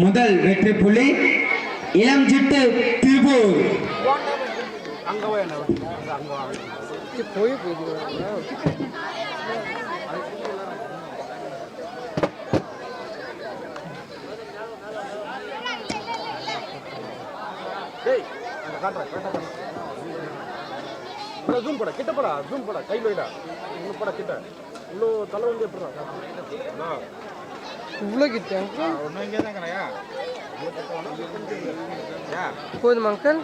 முதல் வெற்றி புள்ளி இளம் சிட்டு திருப்பூர் போய் போய் காட்டுறேன் காட்டுறேன். ஜூம் போட கிட்ட போடா ஜூம் போட கையில் வைடா. இன்னும் போட கிட்ட. இவ்வளோ தலை வந்து எப்படிடா இவ்வளோ கிட்ட? ஒன்றும் இங்கே தான் கரையா போதுமா uncle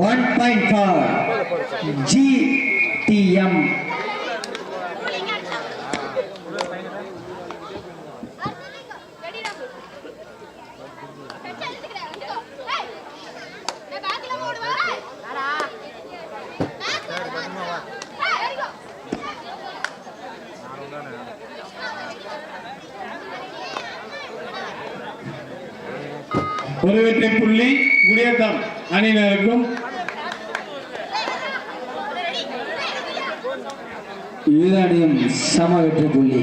one point for GTM ஒரு வெற்றி புள்ளி குடியத்தம் அணியினருக்கும் யுவனியம் சம வெற்றி புள்ளி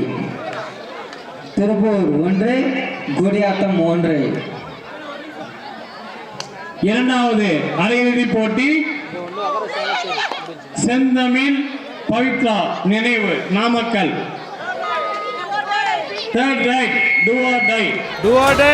திருப்பூர் ஒன்று குடியாத்தம் ஒன்று இரண்டாவது அரையிறுதி போட்டி. செந்தமிழ் பவித்ரா நினைவு Namakkal. Third raid do or die do or die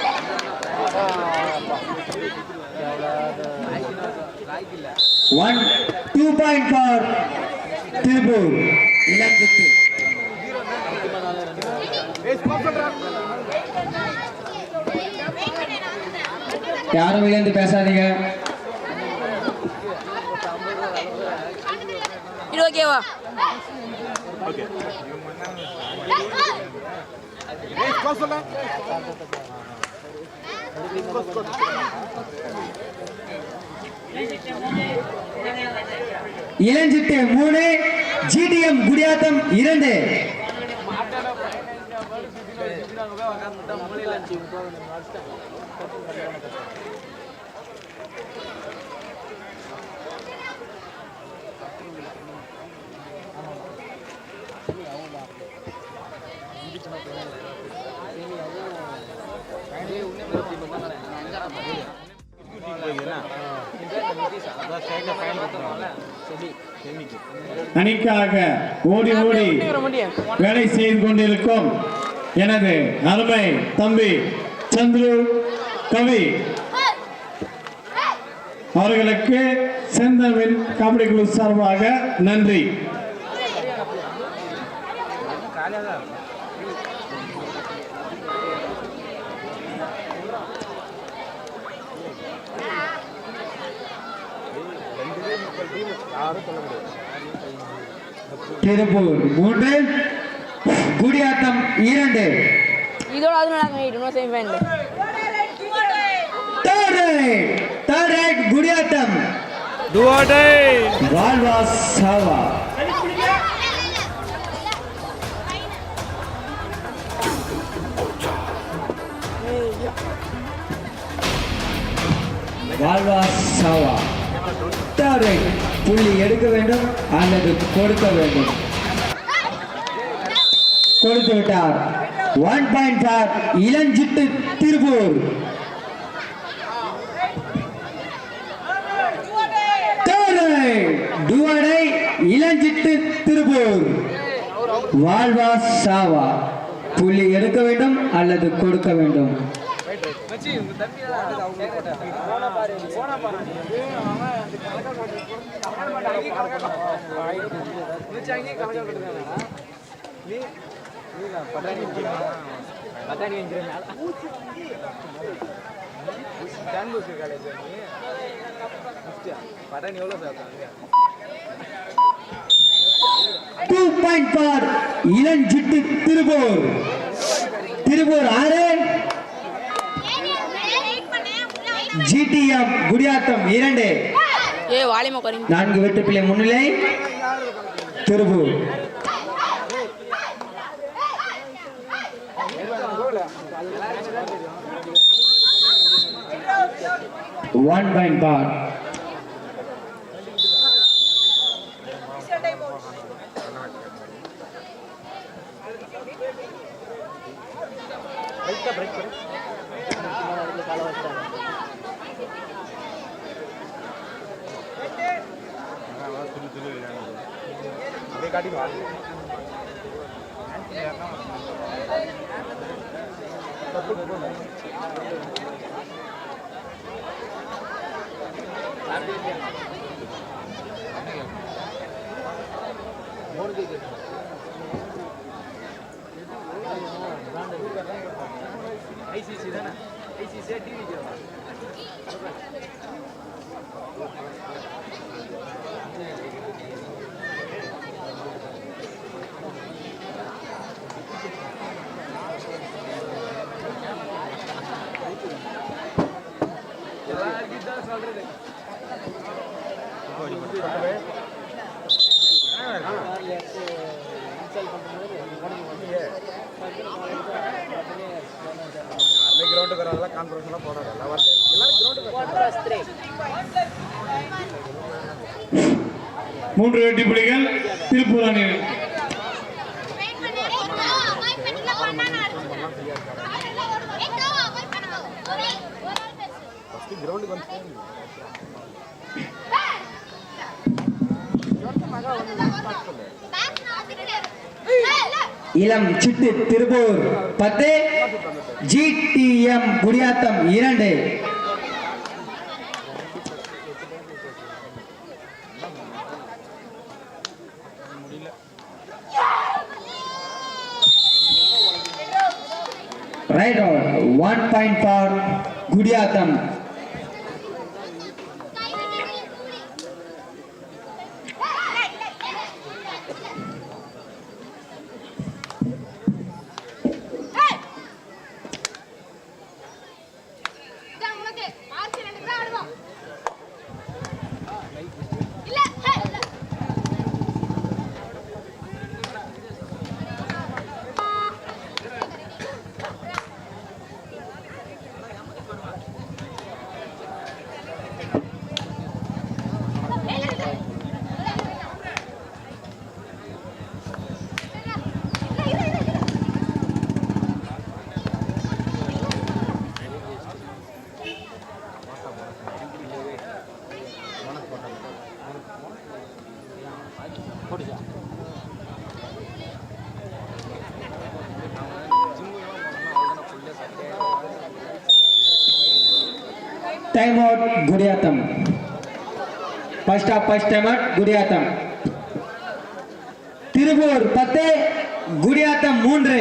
one two point for Tiruppur யாரும் விழுந்து பேசாதீங்க. இது ஓகேவா ஓகே சொல்ல இளஞ்சிட்டு மூணு ஜிடிஎம் குடியாத்தம் இரண்டு. என்ன அணிக்காக ஓடி ஓடி வேலை செய்து கொண்டிருக்கும் எனது அருமை தம்பி சந்துரு கவி. அவர்களுக்கு செந்தமிழ் கபடி குழு சார்பாக நன்றி யாரும் சொல்ல முடியாது திருப்பூர். மூன்று. குடியாத்தம் இரண்டு. இதோட அது நடக்கும் இன்னும் semifinal third raid third raid Gudiyatham வாழ்வா சாவா. வாழ்வா சாவா. தேர்ட் ரைட் புள்ளி எடுக்க வேண்டும் அல்லது கொடுக்க வேண்டும். கொடுத்து விட்டார். One point for Ilanchittu Tiruppur. டுவடை Ilanchittu Tiruppur. வாழ்வா சாவா. புள்ளி எடுக்க வேண்டும் அல்லது கொடுக்க வேண்டும். பட்டாணி எவ்வளோ சாப்பிட்டாங்க two point for Ilanchittu Tiruppur Tiruppur ஆறு ஜிடிஎம் குடியாத்தம் இரண்டு. நான்கு வெட்டு பிள்ளை முன்னிலை. Tiruppur one point for ICC ICC division Thank you. கான்ஃபரன்ஸ்லாம் போடாது மூன்று வெற்றி புலிகள் திருப்பூர் அணி. ஃபஸ்ட்டு கிரவுண்டுக்கு வந்து இளம் சிட்டு திருப்பூர் பத்து ஜிடிஎம் குடியாத்தம் இரண்டு. Raid out one point for Gudiyatham time out Gudiyatham first half first time out Gudiyatham Tiruppur பத்து குடியாத்தம் மூன்று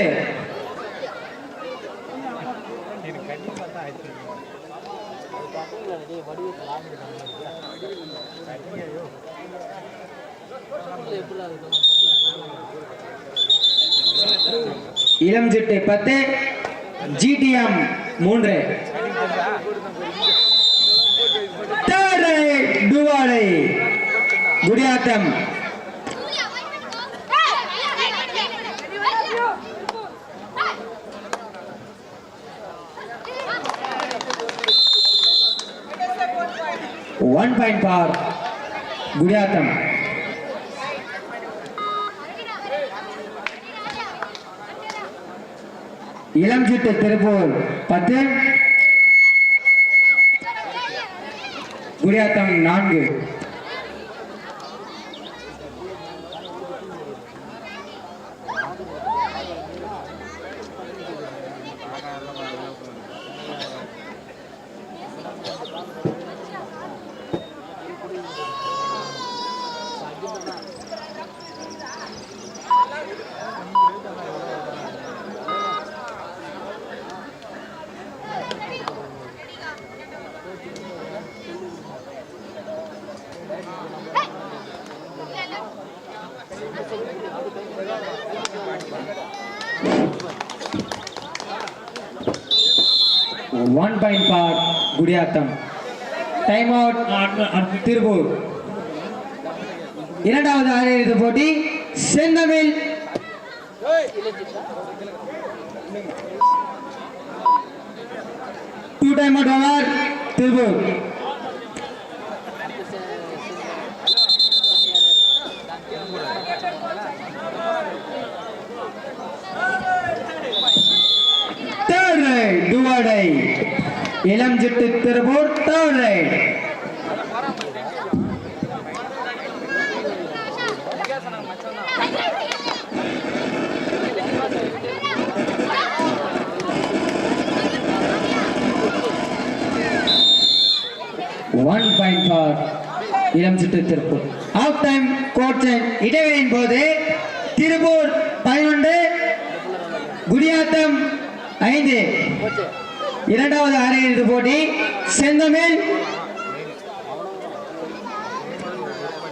இளம் சிட்டை பத்து ஜிடிஎம் மூன்று தேர்ட் டுவாலை போராட்டம். One point for Gudiyatham. Ilam Chittu Tiruppur. பத்து. குடியாத்தம் நான்கு. One point for Gudiyatham time out Tiruppur இரண்டாவது அரையிறுதி போட்டி Senthamizh. Two time out over Tiruppur third raid டுவாடை Ilam Chittu Tiruppur third raid. One point for Ilam Chittu Tiruppur. Half time கோட்சன் இடைவெளியின் போது திருப்பூர் பதினொன்று குடியாத்தம் ஐந்து. இரண்டாவது அரையிறுதி போட்டி செந்தமிழ்.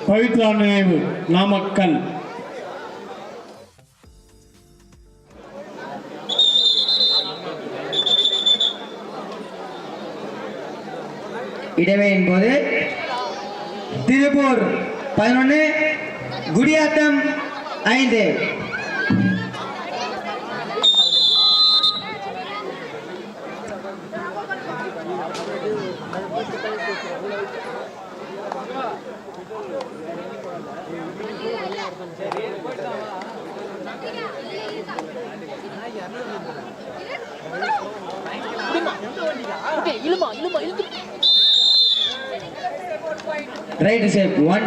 பவித்ரா நினைவு நாமக்கல். இடைவெளியின் போது திருப்பூர். பதினொன்று குடியாத்தம் ஐந்து. இழுமா இழுமா இழுத்து ரைட் சேப் ஒன்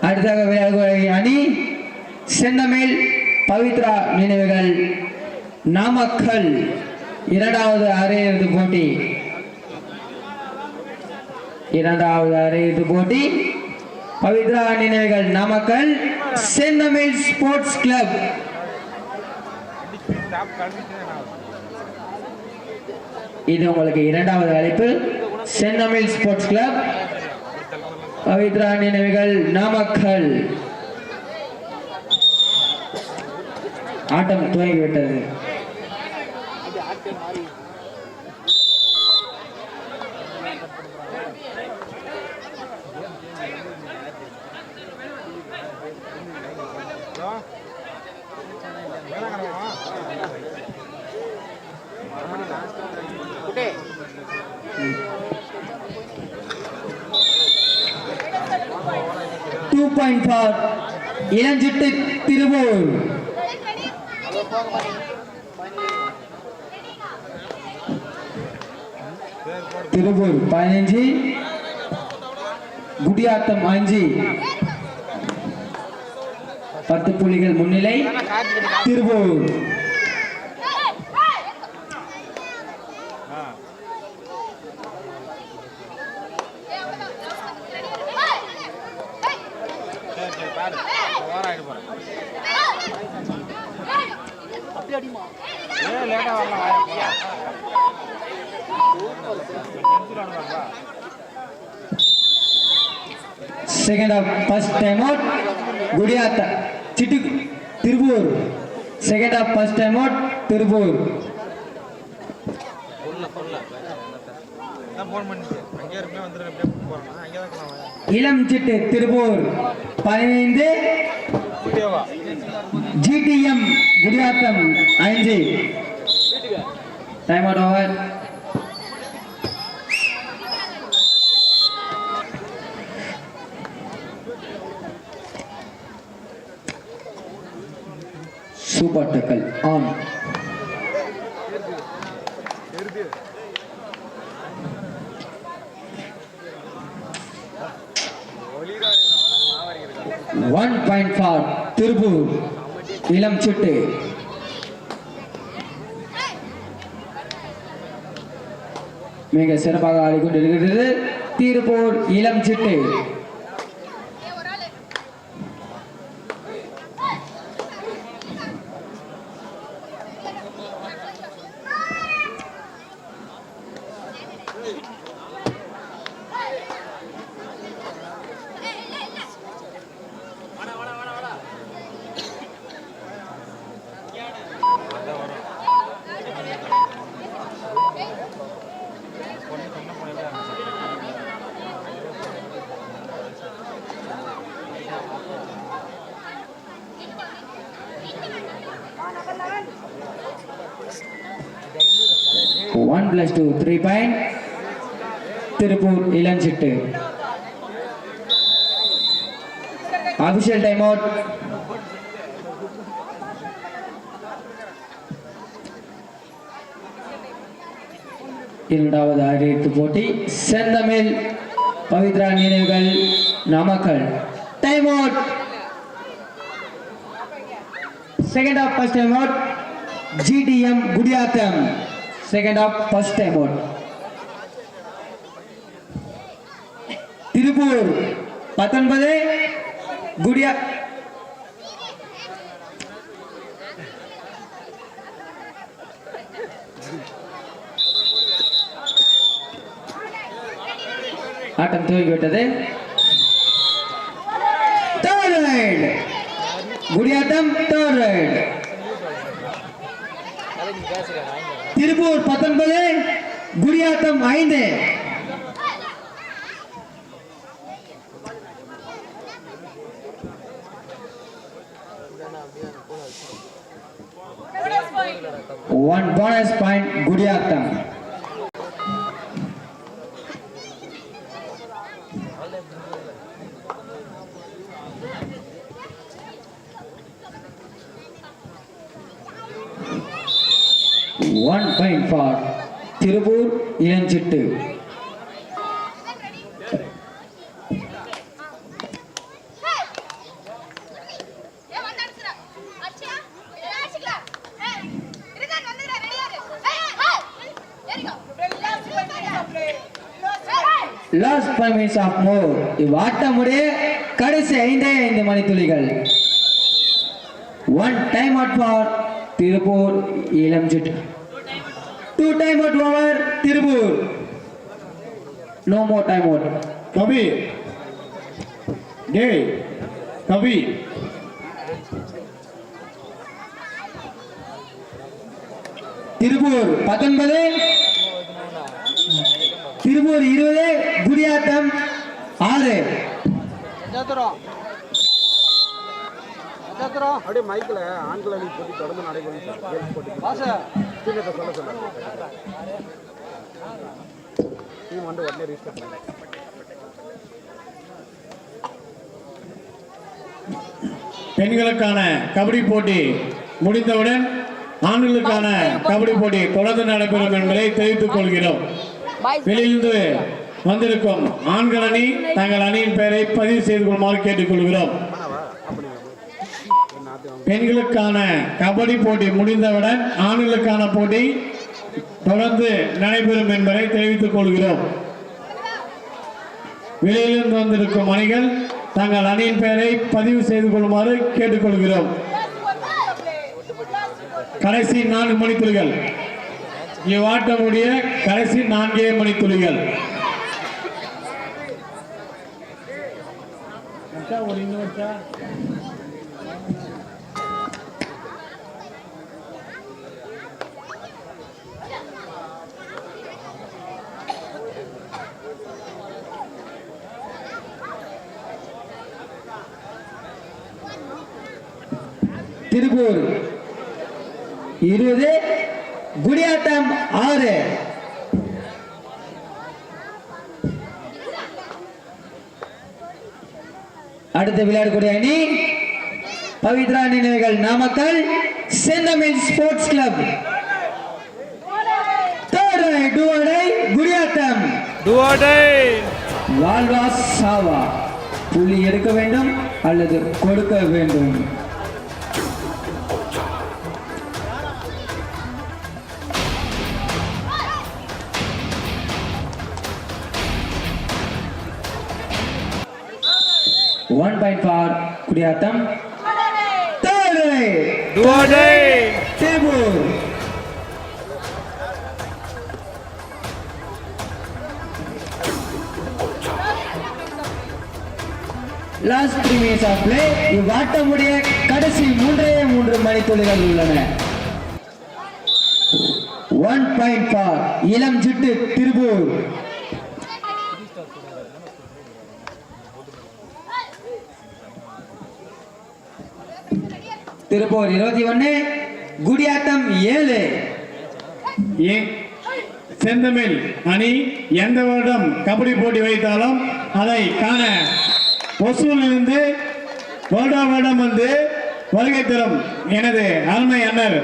அடுத்தாக அணி செந்தமிழ் பவித்ரா நினைவுகள் நாமக்கல் இரண்டாவது அரையிறுதி போட்டி. இரண்டாவது அரையிறுதி போட்டி பவித்ரா நினைவுகள் நாமக்கல் செந்தமிழ் ஸ்போர்ட்ஸ் கிளப். இது உங்களுக்கு இரண்டாவது அழைப்பு செந்தமிழ் ஸ்போர்ட்ஸ் கிளப். பவித்ரா நினைவுகள் நாமக்கல். ஆட்டம் துவங்கிவிட்டது பாயிண்ட் ஃபார் இளஞ்சிட்டு திருவூர் திருவூர் பதினஞ்சு. குடியாத்தம் அஞ்சு பத்து புள்ளிகள் முன்னிலை. Tiruvur second half first time out Gudiyatham Chittu Tiruppur second half first time out Tiruppur Ilam Chittu Tiruppur பதினைந்து. ஜிடிஎம் குடியாத்தம் ஐந்து. Time out over super tackle on one point for Tiruppur. Ilam Chittu. மிக சிறப்பாக ஆடிக்கொண்டிருக்கிறது. Tiruppur Ilam Chittu. One plus two three point Tiruppur Ilanchittu official time out இரண்டாவது அரையிட்டு போட்டி. செந்தமிழ் பவித்ரா நினைவுகள் Namakkal time out second half first time out GTM Gudiyatham second half first time out Tiruppur பத்தொன்பது குடியா ஆட்டம் துவங்கிவிட்டது third raid Gudiyatham third raid Tiruppur பத்தொன்பது குடியாத்தம் ஐந்து one bonus point Gudiyatham one point for Tiruppur Ilanchittu last five minutes of more இவ்வாட்டமுடைய கடைசி ஐந்தே ஐந்து மணித்துளிகள். One time at for Tiruppur Ilam GID two time out over Tiruppur no more time out Kabir டேய் கபீர் திருப்பூர் பத்தொன்பது. திருப்பூர் இருபது. குடியாத்தம் ஆறு. அப்படியே மைக்கில் ஆண்கள் போட்டி தொடர்ந்து நடைபெறும் சார். டீமேட்டை சொல்ல சொல்லுங்க டீம் வந்து உடனே ரீஸ்டார்ட் பண்ணுங்க பெண்களுக்கான கபடி போட்டி முடிந்தவுடன் ஆண்களுக்கான கபடி போட்டி தொடர்ந்து நடைபெறும் என்பதை தெரிவித்துக் கொள்கிறோம். வெளியிலிருந்து வந்திருக்கும் ஆண்கள் அணி தங்கள் அணியின் பெயரை பதிவு செய்து கொள்ளுமாறு கேட்டுக்கொள்கிறோம். பெண்களுக்கான கபடி போட்டி முடிந்தவுடன் ஆண்களுக்கான போட்டி தொடர்ந்து நடைபெறும் என்பதை தெரிவித்துக் கொள்கிறோம். வெளியிலிருந்து வந்திருக்கும் அணிகள் தங்கள் அணியின் பெயரை பதிவு செய்து கொள்ளுமாறு கேட்டுக்கொள்கிறோம். கடைசி நான்கு மணித்துளிகள். இவ்வாட்டமுடைய கடைசி நான்கே மணித்துளிகள். ஒரு இன்னும் திருப்பூர். இருபது குடியாட்டம் ஆறு. அடுத்த விளையாடக்கூடிய அணி பவித்ரா நினைவுகள் Namakkal Senthamizh sports club. Third டுவடை Gudiyatham. வாழ்வா சாவா. புள்ளி எடுக்க வேண்டும் அல்லது கொடுக்க வேண்டும்? Third Tiruppur last three minutes of play இவ்வாட்டமுடைய கடைசி மூன்றே மூன்று மணித்துளிகள் உள்ளன. ஒன் பாயிண்ட் ஃபார் இளம் ஜிட்டு திருப்பூர். திருப்பூர் இருபத்தி ஒன்னு குடியாட்டம் ஏழு. செந்தமிழ் அணி எந்த வருடம் கபடி போட்டி வைத்தாலும் அதை காண ஒசூரிலிருந்து வருடா வருடம் வந்து வருகை தரும் எனது அருமை அண்ணர்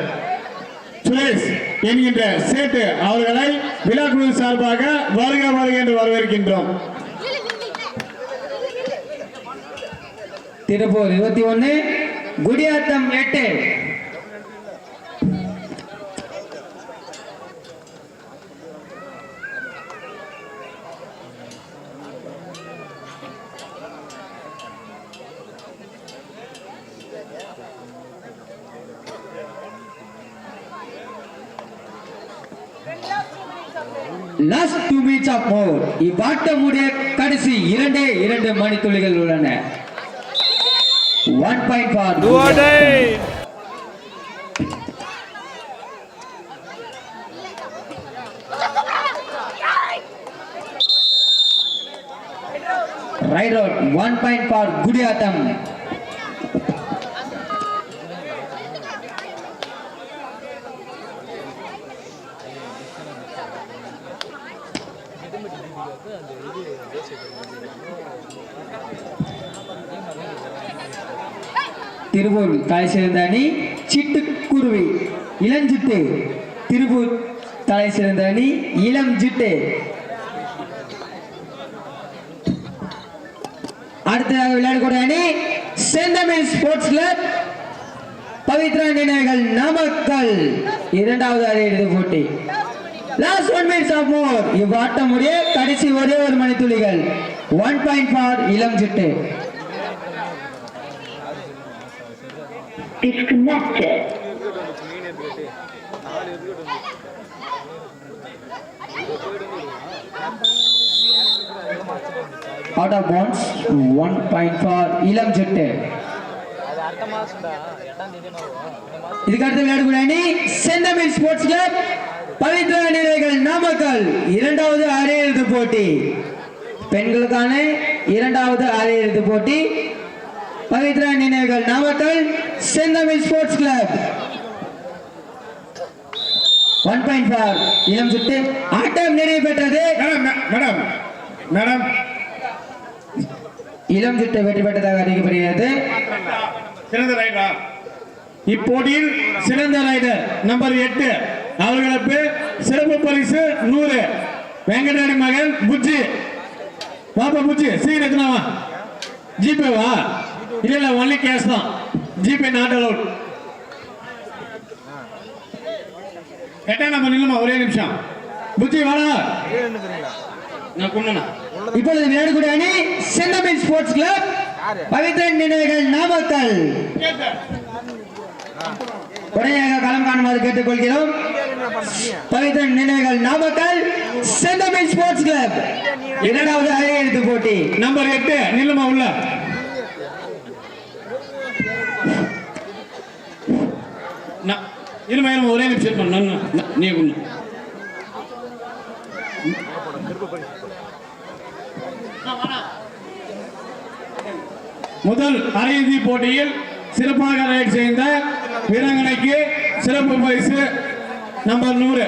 சுரேஷ் என்கின்ற சேட்டு அவர்களை விழாக்குழு சார்பாக வருக வருக என்று வரவேற்கின்றோம். திருப்பூர் இருபத்தி ஒன்னு குடியாத்தம் எட்டு. Last two minutes of more இவ்வாட்டமுடைய கடைசி இரண்டே இரண்டு மணித்துளிகள் உள்ளன. Point for raid out one point for Gudiyatham Tiruppur தலை சிறந்த அணி சிட்டுக்குருவி இளஞ்சிட்டு. திருப்பூர் தலை சிறந்த அணி இளம் ஜிட்டு அடுத்ததாக விளையாடக்கூடிய அணி செந்தமிழ் ஸ்போர்ட்ஸ் கிளப் பவித்ரா நினைவுகள் நாமக்கல் இரண்டாவது அரையிறுதி போட்டி. Last one minutes of more இவ்வாட்டமுடைய கடைசி ஒரே ஒரு மணித்துளிகள். ஒன் பாயிண்ட் ஃபார் இளம் ஜிட்டு disconnected. out of bounds one point for Ilam Chittu இதுக்கு அடுத்து விளையாடக்கூடிய அணி செந்தமிழ் ஸ்போர்ட்ஸ் கிளப் பவித்ரா நிலைகள் நாமக்கல் இரண்டாவது அரையிறுதி போட்டி பெண்களுக்கான இரண்டாவது அரையிறுதி போட்டி பவித்ரா நினைவுகள் Namakkal Senthamizh sports club. One point for Ilam Chittu. ஆட்டம் நிறைவு பெற்றது. மேடம் மேடம் இளம் திட்ட வெற்றி பெற்றதாக அறிவிக்கப்படுகிறது. சிறந்த ரைடரா இப்போட்டியில் சிறந்த ரைடர் நம்பர் எட்டு. அவர்களுக்கு சிறப்பு பரிசு நூறு. வெங்கடாடி மகன் புஜ்ஜி. பாப்பா புஜ்ஜி சீக்கிரம் எத்தனாவா ஜிபே வா இல்ல இல்ல ஒன்லி கேஷ் தான். ஜிபே நாட் அலவுட் எட்டாம் நம்பர் நில்லுமா ஒரே நிமிஷம். புஜ்ஜி வாடா. நான் கொண்டுண்ணா இப்பொழுது விளையாடக்கூடிய அணி செந்தமிழ் ஸ்போர்ட்ஸ் கிளப் பவித்ரன் நினைவுகள் நாமக்கல். உடனடியாக களம் காணுமாறு கேட்டுக்கொள்கிறோம். பவித்ரன் நினைவுகள் நாமக்கல் செந்தமிழ் ஸ்போர்ட்ஸ் கிளப் இரண்டாவது அரையெழுத்து போட்டி. நம்பர் எட்டு நில்லுமா உள்ள. ఇరుమయం ఒరే నిమిషం నన్ను నీకున్నా முதல் அரையிறுதி போட்டியில் சிறப்பாக நகை செய்த வீராங்கனைக்கு சிறப்பு வயசு நம்பர் நூறு.